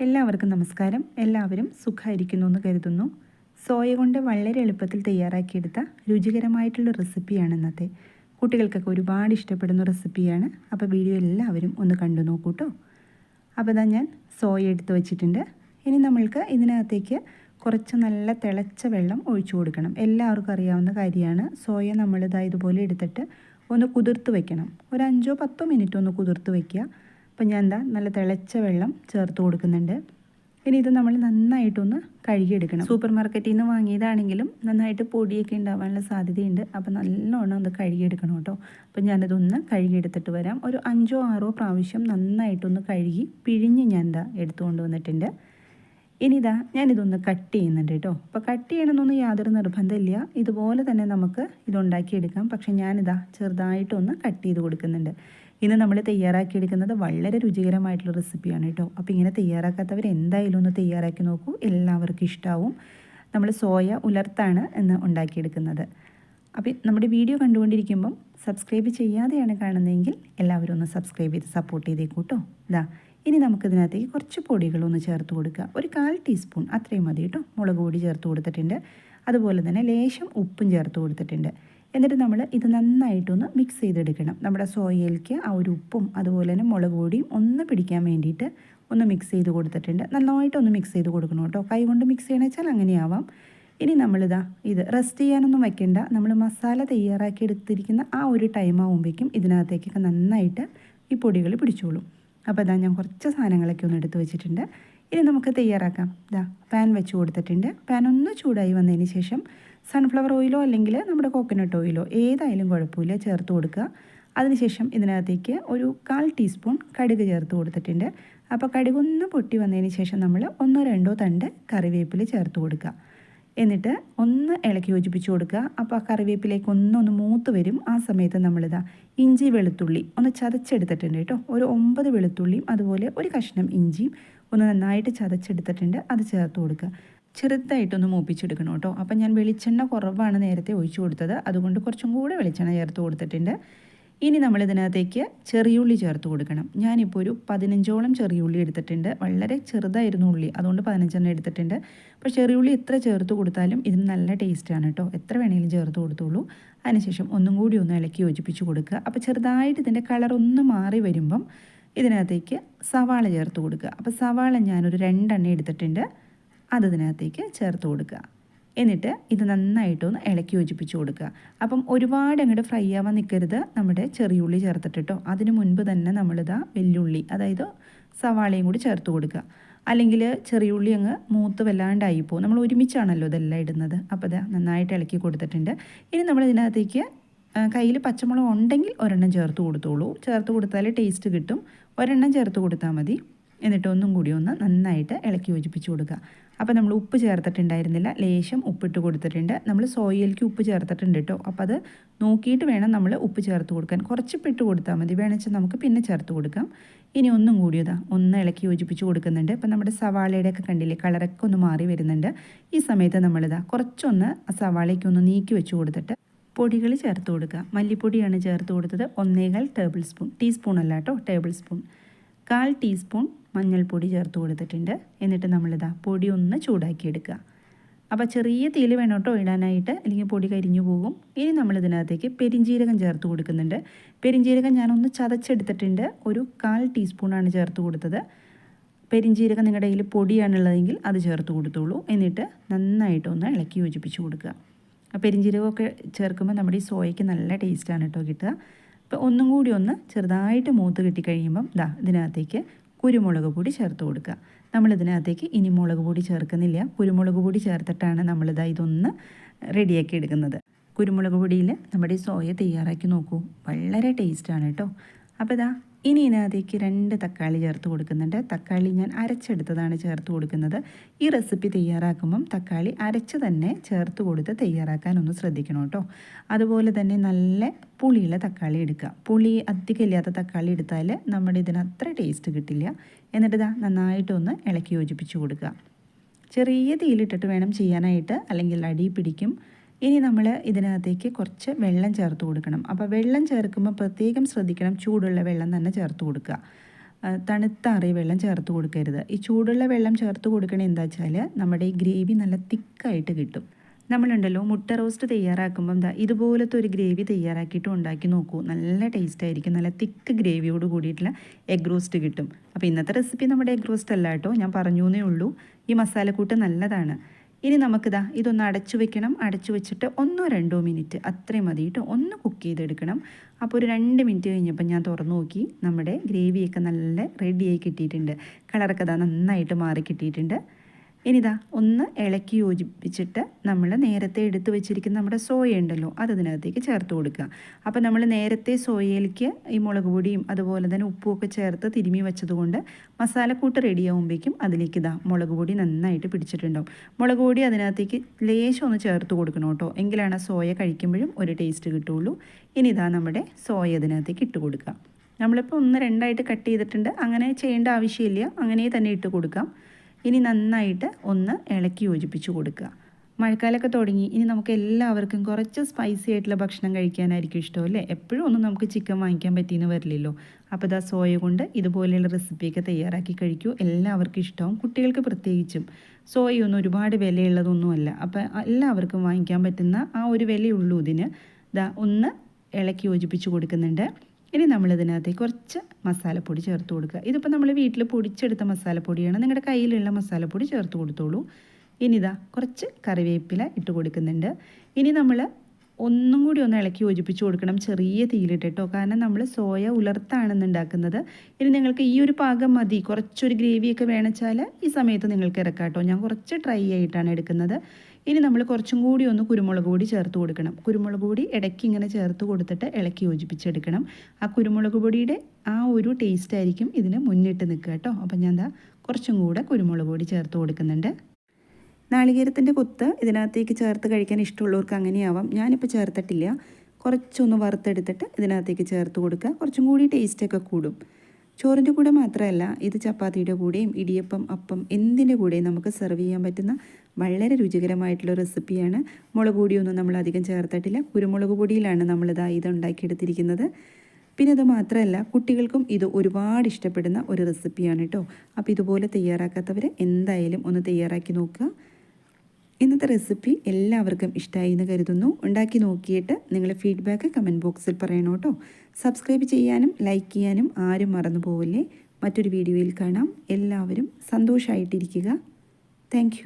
എല്ലാവർക്കും നമസ്കാരം. എല്ലാവരും സുഖമായിരിക്കുന്നു എന്ന് കരുതുന്നു. സോയ കൊണ്ട് വളരെ എളുപ്പത്തിൽ തയ്യാറാക്കിയെടുത്ത രുചികരമായിട്ടുള്ള റെസിപ്പിയാണ് ഇന്നത്തെ. കുട്ടികൾക്കൊക്കെ ഒരുപാട് ഇഷ്ടപ്പെടുന്ന റെസിപ്പിയാണ്. അപ്പോൾ വീഡിയോ എല്ലാവരും ഒന്ന് കണ്ടു നോക്കൂ കേട്ടോ. അപ്പോൾ ഇതാ ഞാൻ സോയ എടുത്ത് വെച്ചിട്ടുണ്ട്. ഇനി നമ്മൾക്ക് ഇതിനകത്തേക്ക് കുറച്ച് നല്ല തിളച്ച വെള്ളം ഒഴിച്ചു കൊടുക്കണം. എല്ലാവർക്കും അറിയാവുന്ന കാര്യമാണ്. സോയ നമ്മളിതാ ഇതുപോലെ എടുത്തിട്ട് ഒന്ന് കുതിർത്ത് വെക്കണം. ഒരു അഞ്ചോ പത്തോ മിനിറ്റ് ഒന്ന് കുതിർത്ത് വയ്ക്കുക അപ്പം ഞാൻ എന്താ നല്ല തിളച്ച വെള്ളം ചേർത്ത് കൊടുക്കുന്നുണ്ട്. ഇനി ഇത് നമ്മൾ നന്നായിട്ടൊന്ന് കഴുകിയെടുക്കണം. സൂപ്പർ മാർക്കറ്റിൽ നിന്ന് വാങ്ങിയതാണെങ്കിലും നന്നായിട്ട് പൊടിയൊക്കെ ഉണ്ടാവാനുള്ള സാധ്യതയുണ്ട്. അപ്പോൾ നല്ലോണം ഒന്ന് കഴുകിയെടുക്കണം കേട്ടോ. അപ്പം ഞാനതൊന്ന് കഴുകിയെടുത്തിട്ട് വരാം. ഒരു അഞ്ചോ ആറോ പ്രാവശ്യം നന്നായിട്ടൊന്ന് കഴുകി പിഴിഞ്ഞ് ഞാൻ എന്താ എടുത്തുകൊണ്ട് വന്നിട്ടുണ്ട്. ഇനി ഇതാ ഞാനിതൊന്ന് കട്ട് ചെയ്യുന്നുണ്ട് കേട്ടോ. അപ്പോൾ കട്ട് ചെയ്യണമെന്നൊന്നും യാതൊരു നിർബന്ധമില്ല. ഇതുപോലെ തന്നെ നമുക്ക് ഇതുണ്ടാക്കിയെടുക്കാം. പക്ഷെ ഞാനിതാ ചെറുതായിട്ടൊന്ന് കട്ട് ചെയ്ത് കൊടുക്കുന്നുണ്ട്. ഇന്ന് നമ്മൾ തയ്യാറാക്കിയെടുക്കുന്നത് വളരെ രുചികരമായിട്ടുള്ള റെസിപ്പിയാണ് കേട്ടോ അപ്പോൾ ഇങ്ങനെ തയ്യാറാക്കാത്തവർ എന്തായാലും ഒന്ന് തയ്യാറാക്കി നോക്കൂ. എല്ലാവർക്കും ഇഷ്ടമാവും നമ്മൾ സോയ ഉലർത്താണ് ഇന്ന് ഉണ്ടാക്കിയെടുക്കുന്നത്. അപ്പോൾ നമ്മുടെ വീഡിയോ കണ്ടുകൊണ്ടിരിക്കുമ്പം സബ്സ്ക്രൈബ് ചെയ്യാതെയാണ് കാണുന്നതെങ്കിൽ എല്ലാവരും ഒന്ന് സബ്സ്ക്രൈബ് ചെയ്ത് സപ്പോർട്ട് ചെയ്തേക്കൂ കേട്ടോ ഇതാ ഇനി നമുക്കിതിനകത്തേക്ക് കുറച്ച് പൊടികളൊന്ന് ചേർത്ത് കൊടുക്കുക. ഒരു കാൽ ടീസ്പൂൺ അത്രയും മതി കേട്ടോ മുളക് പൊടി ചേർത്ത് കൊടുത്തിട്ടുണ്ട്. അതുപോലെ തന്നെ ലേശം ഉപ്പും ചേർത്ത് കൊടുത്തിട്ടുണ്ട്. എന്നിട്ട് നമ്മൾ ഇത് നന്നായിട്ടൊന്ന് മിക്സ് ചെയ്തെടുക്കണം. നമ്മുടെ സോയയിലേക്ക് ആ ഒരു ഉപ്പും അതുപോലെ തന്നെ മുളക് പൊടിയും ഒന്ന് പിടിക്കാൻ വേണ്ടിയിട്ട് ഒന്ന് മിക്സ് ചെയ്ത് കൊടുത്തിട്ടുണ്ട്. നന്നായിട്ടൊന്ന് മിക്സ് ചെയ്ത് കൊടുക്കണം കേട്ടോ. കൈ കൊണ്ട് മിക്സ് ചെയ്യണമെന്ന് വെച്ചാൽ അങ്ങനെയാവാം. ഇനി നമ്മളിതാ ഇത് റെസ്റ്റ് ചെയ്യാനൊന്നും വെക്കേണ്ട. നമ്മൾ മസാല തയ്യാറാക്കി എടുത്തിരിക്കുന്ന ആ ഒരു ടൈം ആകുമ്പോഴേക്കും ഇതിനകത്തേക്കൊക്കെ നന്നായിട്ട് ഈ പൊടികൾ പിടിച്ചോളും. അപ്പോൾ ഇതാ ഞാൻ കുറച്ച് സാധനങ്ങളൊക്കെ ഒന്ന് എടുത്ത് വെച്ചിട്ടുണ്ട്. ഇനി നമുക്ക് തയ്യാറാക്കാം. ഇതാ പാൻ വെച്ച് കൊടുത്തിട്ടുണ്ട്. പാൻ ഒന്ന് ചൂടായി വന്നതിന് ശേഷം സൺഫ്ലവർ ഓയിലോ അല്ലെങ്കിൽ നമ്മുടെ കോക്കനട്ട് ഓയിലോ ഏതായാലും കുഴപ്പമില്ല ചേർത്ത് കൊടുക്കുക. അതിനുശേഷം ഇതിനകത്തേക്ക് ഒരു കാൽ ടീസ്പൂൺ കടുക് ചേർത്ത് കൊടുത്തിട്ടുണ്ട്. അപ്പോൾ കടുകൊന്ന് പൊട്ടി വന്നതിന് ശേഷം നമ്മൾ ഒന്നോ രണ്ടോ തണ്ട് കറിവേപ്പില ചേർത്ത് കൊടുക്കുക. എന്നിട്ട് ഒന്ന് ഇളക്കി യോജിപ്പിച്ച് കൊടുക്കുക. അപ്പോൾ ആ കറിവേപ്പിലേക്ക് ഒന്നൊന്ന് മൂത്ത് വരും. ആ സമയത്ത് നമ്മളിതാ ഇഞ്ചി വെളുത്തുള്ളി ഒന്ന് ചതച്ചെടുത്തിട്ടുണ്ട് കേട്ടോ. ഒരു ഒമ്പത് വെളുത്തുള്ളിയും അതുപോലെ ഒരു കഷ്ണം ഇഞ്ചിയും ഒന്ന് നന്നായിട്ട് ചതച്ചെടുത്തിട്ടുണ്ട്. അത് ചേർത്ത് കൊടുക്കുക. ചെറുതായിട്ടൊന്ന് മൂപ്പിച്ചെടുക്കണം കേട്ടോ. അപ്പം ഞാൻ വെളിച്ചെണ്ണ കുറവാണ് നേരത്തെ ഒഴിച്ചു കൊടുത്തത്. അതുകൊണ്ട് കുറച്ചും കൂടെ വെളിച്ചെണ്ണ ചേർത്ത് കൊടുത്തിട്ടുണ്ട്. ഇനി നമ്മൾ ഇതിനകത്തേക്ക് ചെറിയുള്ളി ചേർത്ത് കൊടുക്കണം. ഞാനിപ്പോൾ ഒരു പതിനഞ്ചോളം ചെറിയുള്ളി എടുത്തിട്ടുണ്ട്. വളരെ ചെറുതായിരുന്നു ഉള്ളി. അതുകൊണ്ട് പതിനഞ്ചെണ്ണം എടുത്തിട്ടുണ്ട്. അപ്പോൾ ചെറിയുള്ളി എത്ര ചേർത്ത് കൊടുത്താലും ഇതിന് നല്ല ടേസ്റ്റാണ് കേട്ടോ. എത്ര വേണമെങ്കിലും ചേർത്ത് കൊടുത്തോളൂ. അതിനുശേഷം ഒന്നും കൂടി ഒന്ന് ഇളക്കി യോജിപ്പിച്ച് കൊടുക്കുക. അപ്പോൾ ചെറുതായിട്ട് ഇതിന്റെ കളർ ഒന്ന് മാറി വരുമ്പം ഇതിനകത്തേക്ക് സവാള ചേർത്ത് കൊടുക്കുക. അപ്പോൾ സവാള ഞാനൊരു രണ്ടെണ്ണം എടുത്തിട്ടുണ്ട്. അത് ഇതിനകത്തേക്ക് ചേർത്ത് കൊടുക്കുക. എന്നിട്ട് ഇത് നന്നായിട്ടൊന്ന് ഇളക്കി യോജിപ്പിച്ച് കൊടുക്കുക. അപ്പം ഒരുപാട് അങ്ങോട്ട് ഫ്രൈ ആവാൻ നിൽക്കരുത് നമ്മുടെ ചെറിയുള്ളി ചേർത്തിട്ടോ അതിന് മുൻപ് തന്നെ നമ്മളിതാ വെല്ലുള്ളി അതായത് സവാളയും കൂടി ചേർത്ത് കൊടുക്കുക. അല്ലെങ്കിൽ ചെറിയുള്ളി അങ്ങ് മൂത്ത് വല്ലാണ്ടായി പോകും. നമ്മൾ ഒരുമിച്ചാണല്ലോ ഇതെല്ലാം ഇടുന്നത്. അപ്പോൾ ഇത് നന്നായിട്ട് ഇളക്കി കൊടുത്തിട്ടുണ്ട്. ഇനി നമ്മൾ ഇതിനകത്തേക്ക് കയ്യിൽ പച്ചമുളക് ഉണ്ടെങ്കിൽ ഒരെണ്ണം ചേർത്ത് കൊടുത്തോളൂ. ചേർത്ത് കൊടുത്താൽ ടേസ്റ്റ് കിട്ടും. ഒരെണ്ണം ചേർത്ത് കൊടുത്താൽ മതി. എന്നിട്ട് ഒന്നും കൂടി ഒന്ന് നന്നായിട്ട് ഇളക്കി യോജിപ്പിച്ച് കൊടുക്കുക. അപ്പോൾ നമ്മൾ ഉപ്പ് ചേർത്തിട്ടുണ്ടായിരുന്നില്ല. ലേശം ഉപ്പിട്ട് കൊടുത്തിട്ടുണ്ട്. നമ്മൾ സോയിലേക്ക് ഉപ്പ് ചേർത്തിട്ടുണ്ട് കേട്ടോ അപ്പോൾ അത് നോക്കിയിട്ട് വേണം നമ്മൾ ഉപ്പ് ചേർത്ത് കൊടുക്കാൻ. കുറച്ച് ഇട്ട് കൊടുത്താൽ മതി. വേണമെച്ചാൽ നമുക്ക് പിന്നെ ചേർത്ത് കൊടുക്കാം. ഇനി ഒന്നും കൂടി കൂടിയതാ ഒന്ന് ഇളക്കി യോജിപ്പിച്ച് കൊടുക്കുന്നുണ്ട്. അപ്പം നമ്മുടെ സവാളയുടെ ഒക്കെ കണ്ടില്ലേ കളറൊക്കെ ഒന്ന് മാറി വരുന്നുണ്ട്. ഈ സമയത്ത് നമ്മളിതാ കുറച്ചൊന്ന് സവാളയ്ക്ക് ഒന്ന് നീക്കി വെച്ച് കൊടുത്തിട്ട് പൊടികൾ ചേർത്ത് കൊടുക്കുക. മല്ലിപ്പൊടിയാണ് ചേർത്ത് കൊടുത്തത്. ഒന്നേകാൽ ടേബിൾ സ്പൂൺ. ടീസ്പൂൺ അല്ല കേട്ടോ ടേബിൾ സ്പൂൺ. കാൽ ടീസ്പൂൺ മഞ്ഞൾപ്പൊടി ചേർത്ത് കൊടുത്തിട്ടുണ്ട്. എന്നിട്ട് നമ്മളിതാ പൊടി ഒന്ന് ചൂടാക്കിയെടുക്കുക. അപ്പോൾ ചെറിയ തീയിൽ വേണം കേട്ടോ ഇടാനായിട്ട്. അല്ലെങ്കിൽ പൊടി കരിഞ്ഞു പോകും. ഇനി നമ്മൾ ഇതിനകത്തേക്ക് പെരിഞ്ചീരകം ചേർത്ത് കൊടുക്കുന്നുണ്ട്. പെരിഞ്ചീരകം ഞാനൊന്ന് ചതച്ചെടുത്തിട്ടുണ്ട്. ഒരു കാൽ ടീസ്പൂണാണ് ചേർത്ത് കൊടുത്തത്. പെരിഞ്ചീരകം നിങ്ങളുടെ കയ്യിൽ പൊടിയാണുള്ളതെങ്കിൽ അത് ചേർത്ത് കൊടുത്തോളൂ. എന്നിട്ട് നന്നായിട്ടൊന്ന് ഇളക്കി യോജിപ്പിച്ച് കൊടുക്കുക. ആ പെരിഞ്ചീരകമൊക്കെ ചേർക്കുമ്പോൾ നമ്മുടെ ഈ സോയയ്ക്ക് നല്ല ടേസ്റ്റാണ് കേട്ടോ കിട്ടുക. അപ്പോൾ ഒന്നും കൂടി ഒന്ന് ചെറുതായിട്ട് മൂത്ത് കിട്ടിക്കഴിയുമ്പം ഇതാ ഇതിനകത്തേക്ക് കുരുമുളക് പൊടി ചേർത്ത് കൊടുക്കുക. നമ്മളിതിനകത്തേക്ക് ഇനി മുളക് പൊടി ചേർക്കുന്നില്ല. കുരുമുളക് പൊടി ചേർത്തിട്ടാണ് നമ്മളിതാ ഇതൊന്ന് റെഡിയാക്കി എടുക്കുന്നത്. കുരുമുളക് പൊടിയിൽ നമ്മുടെ സോയ തയ്യാറാക്കി നോക്കൂ. വളരെ ടേസ്റ്റാണ് കേട്ടോ. അപ്പോൾ ഇതാ ഇനി ഇതിനകത്തേക്ക് രണ്ട് തക്കാളി ചേർത്ത് കൊടുക്കുന്നുണ്ട്. തക്കാളി ഞാൻ അരച്ചെടുത്തതാണ് ചേർത്ത് കൊടുക്കുന്നത്. ഈ റെസിപ്പി തയ്യാറാക്കുമ്പം തക്കാളി അരച്ച് തന്നെ ചേർത്ത് കൊടുത്ത് തയ്യാറാക്കാനൊന്ന് ശ്രദ്ധിക്കണം കേട്ടോ. അതുപോലെ തന്നെ നല്ല പുളിയുള്ള തക്കാളി എടുക്കുക. പുളി അധികമില്ലാത്ത തക്കാളി എടുത്താൽ നമ്മുടെ ഇതിന് അത്ര ടേസ്റ്റ് കിട്ടില്ല. എന്നിട്ട് നന്നായിട്ടൊന്ന് ഇളക്കി യോജിപ്പിച്ച് കൊടുക്കുക. ചെറിയ തീയിലിട്ടിട്ട് വേണം ചെയ്യാനായിട്ട്. അല്ലെങ്കിൽ അടി പിടിക്കും. ഇനി നമ്മൾ ഇതിനകത്തേക്ക് കുറച്ച് വെള്ളം ചേർത്ത് കൊടുക്കണം. അപ്പോൾ വെള്ളം ചേർക്കുമ്പോൾ പ്രത്യേകം ശ്രദ്ധിക്കണം ചൂടുള്ള വെള്ളം തന്നെ ചേർത്ത് കൊടുക്കുക. തണുത്ത അറി വെള്ളം ചേർത്ത് കൊടുക്കരുത്. ഈ ചൂടുള്ള വെള്ളം ചേർത്ത് കൊടുക്കണേ എന്താ വെച്ചാൽ നമ്മുടെ ഈ ഗ്രേവി നല്ല തിക്കായിട്ട് കിട്ടും. നമ്മളുണ്ടല്ലോ മുട്ട റോസ്റ്റ് തയ്യാറാക്കുമ്പോൾ എന്താ ഇതുപോലത്തെ ഒരു ഗ്രേവി തയ്യാറാക്കിയിട്ട് ഉണ്ടാക്കി നോക്കൂ. നല്ല ടേസ്റ്റ് ആയിരിക്കും. നല്ല തിക്ക് ഗ്രേവിയോട് കൂടിയിട്ടുള്ള എഗ് റോസ്റ്റ് കിട്ടും. അപ്പോൾ ഇന്നത്തെ റെസിപ്പി നമ്മുടെ എഗ് റോസ്റ്റ് അല്ല കേട്ടോ. ഞാൻ പറഞ്ഞു ഉള്ളൂ. ഈ മസാലക്കൂട്ട് നല്ലതാണ്. ഇനി നമുക്കിതാ ഇതൊന്ന് അടച്ചു വെക്കണം. അടച്ചു വെച്ചിട്ട് ഒന്നോ രണ്ടോ മിനിറ്റ് അത്രയും മതി കേട്ടോ ഒന്ന് കുക്ക് ചെയ്തെടുക്കണം. അപ്പോൾ ഒരു രണ്ട് മിനിറ്റ് കഴിഞ്ഞപ്പോൾ ഞാൻ തുറന്നു നോക്കി. നമ്മുടെ ഗ്രേവിയൊക്കെ നല്ല റെഡിയായി കിട്ടിയിട്ടുണ്ട്. കളറൊക്കെ ഇതാ നന്നായിട്ട് മാറി കിട്ടിയിട്ടുണ്ട്. ഇനിതാ ഒന്ന് ഇളക്കി യോജിപ്പിച്ചിട്ട് നമ്മൾ നേരത്തെ എടുത്തു വെച്ചിരിക്കുന്ന നമ്മുടെ സോയ ഉണ്ടല്ലോ അത് ഇതിനകത്തേക്ക് ചേർത്ത് കൊടുക്കുക. അപ്പോൾ നമ്മൾ നേരത്തെ സോയയിലേക്ക് ഈ മുളക് പൊടിയും അതുപോലെ തന്നെ ഉപ്പുമൊക്കെ ചേർത്ത് തിരുമി വെച്ചതുകൊണ്ട് മസാലക്കൂട്ട് റെഡിയാകുമ്പോഴേക്കും അതിലേക്ക് ഇതാ മുളക് പൊടി നന്നായിട്ട് പിടിച്ചിട്ടുണ്ടാവും. മുളക് പൊടി അതിനകത്തേക്ക് ലേശം ഒന്ന് ചേർത്ത് കൊടുക്കണം കേട്ടോ. എങ്കിലാണ് സോയ കഴിക്കുമ്പോഴും ഒരു ടേസ്റ്റ് കിട്ടുള്ളൂ ഇനി ഇതാ നമ്മുടെ സോയ അതിനകത്തേക്ക് ഇട്ട് കൊടുക്കുക. നമ്മളിപ്പോൾ ഒന്ന് രണ്ടായിട്ട് കട്ട് ചെയ്തിട്ടുണ്ട്. അങ്ങനെ ചെയ്യേണ്ട ആവശ്യമില്ല. അങ്ങനെ തന്നെ ഇട്ട് കൊടുക്കാം. ഇനി നന്നായിട്ട് ഒന്ന് ഇളക്കി യോജിപ്പിച്ച് കൊടുക്കുക. മഴക്കാലമൊക്കെ തുടങ്ങി. ഇനി നമുക്ക് എല്ലാവർക്കും കുറച്ച് സ്പൈസി ആയിട്ടുള്ള ഭക്ഷണം കഴിക്കാനായിരിക്കും ഇഷ്ടം അല്ലേ? എപ്പോഴും ഒന്നും നമുക്ക് ചിക്കൻ വാങ്ങിക്കാൻ പറ്റിയെന്ന് വരില്ലല്ലോ. അപ്പോൾ ഇതാ സോയ കൊണ്ട് ഇതുപോലെയുള്ള റെസിപ്പിയൊക്കെ തയ്യാറാക്കി കഴിക്കൂ. എല്ലാവർക്കും ഇഷ്ടവും. കുട്ടികൾക്ക് പ്രത്യേകിച്ചും. സോയൊന്നും ഒരുപാട് വിലയുള്ളതൊന്നുമല്ല അപ്പോൾ എല്ലാവർക്കും വാങ്ങിക്കാൻ പറ്റുന്ന ആ ഒരു വിലയുള്ളൂ ഇതിന്. ഇതാ ഒന്ന് ഇളക്കി യോജിപ്പിച്ച് കൊടുക്കുന്നുണ്ട്. ഇനി നമ്മളിതിനകത്ത് കുറച്ച് മസാലപ്പൊടി ചേർത്ത് കൊടുക്കുക. ഇതിപ്പോൾ നമ്മൾ വീട്ടിൽ പൊടിച്ചെടുത്ത മസാലപ്പൊടിയാണ്. നിങ്ങളുടെ കയ്യിലുള്ള മസാലപ്പൊടി ചേർത്ത് കൊടുത്തോളൂ. ഇനി ഇതാ കുറച്ച് കറിവേപ്പില ഇട്ട് കൊടുക്കുന്നുണ്ട്. ഇനി നമ്മൾ ഒന്നും കൂടി ഒന്ന് ഇളക്കി യോജിപ്പിച്ച് കൊടുക്കണം. ചെറിയ തീയിലിട്ടോ കാരണം നമ്മൾ സോയ ഉലർത്താണെന്ന് ഉണ്ടാക്കുന്നത്. ഇനി നിങ്ങൾക്ക് ഈ ഒരു പാകം മതി. കുറച്ചൊരു ഗ്രേവിയൊക്കെ വേണച്ചാൽ ഈ സമയത്ത് നിങ്ങൾക്ക് ഇറക്കാം ഞാൻ കുറച്ച് ഡ്രൈ ആയിട്ടാണ് എടുക്കുന്നത്. ഇനി നമ്മൾ കുറച്ചും കൂടി ഒന്ന് കുരുമുളക് പൊടി ചേർത്ത് കൊടുക്കണം. കുരുമുളക് പൊടി ഇടയ്ക്ക് ഇങ്ങനെ ചേർത്ത് കൊടുത്തിട്ട് ഇളക്കി യോജിപ്പിച്ചെടുക്കണം. ആ കുരുമുളക് പൊടിയുടെ ആ ഒരു ടേസ്റ്റ് ആയിരിക്കും ഇതിന് മുന്നിട്ട് നിൽക്കുക കേട്ടോ. അപ്പം ഞാൻ എന്താ കുറച്ചും കൂടെ കുരുമുളക് പൊടി ചേർത്ത് കൊടുക്കുന്നുണ്ട്. നാളികേരത്തിന്റെ കൊത്ത് ഇതിനകത്തേക്ക് ചേർത്ത് കഴിക്കാൻ ഇഷ്ടമുള്ളവർക്ക് അങ്ങനെയാവാം. ഞാനിപ്പോൾ ചേർത്തിട്ടില്ല. കുറച്ചൊന്ന് വറുത്തെടുത്തിട്ട് ഇതിനകത്തേക്ക് ചേർത്ത് കൊടുക്കുക. കുറച്ചും കൂടി ടേസ്റ്റൊക്കെ കൂടും. ചോറിന്റെ കൂടെ മാത്രമല്ല ഇത് ചപ്പാത്തിയുടെ കൂടെയും ഇടിയപ്പം അപ്പം എന്തിന്റെ കൂടെയും നമുക്ക് സെർവ് ചെയ്യാൻ പറ്റുന്ന വളരെ രുചികരമായിട്ടുള്ള റെസിപ്പിയാണ്. മുളക് പൊടിയൊന്നും നമ്മൾ അധികം ചേർത്തിട്ടില്ല. കുരുമുളക് പൊടിയിലാണ് നമ്മളിതാ ഇത് ഉണ്ടാക്കിയെടുത്തിരിക്കുന്നത്. പിന്നെ അത് മാത്രമല്ല കുട്ടികൾക്കും ഇത് ഒരുപാട് ഇഷ്ടപ്പെടുന്ന ഒരു റെസിപ്പിയാണ് കേട്ടോ. അപ്പോൾ ഇതുപോലെ തയ്യാറാക്കാത്തവർ എന്തായാലും ഒന്ന് തയ്യാറാക്കി നോക്കുക. ഇന്നത്തെ റെസിപ്പി എല്ലാവർക്കും ഇഷ്ടമായി എന്ന് കരുതുന്നു. ഉണ്ടാക്കി നോക്കിയിട്ട് നിങ്ങളുടെ ഫീഡ്ബാക്ക് കമന്റ് ബോക്സിൽ പറയണം കേട്ടോ. സബ്സ്ക്രൈബ് ചെയ്യാനും ലൈക്ക് ചെയ്യാനും ആരും മറന്നു പോവില്ലേ? മറ്റൊരു വീഡിയോയിൽ കാണാം. എല്ലാവരും സന്തോഷമായിട്ടിരിക്കുക താങ്ക്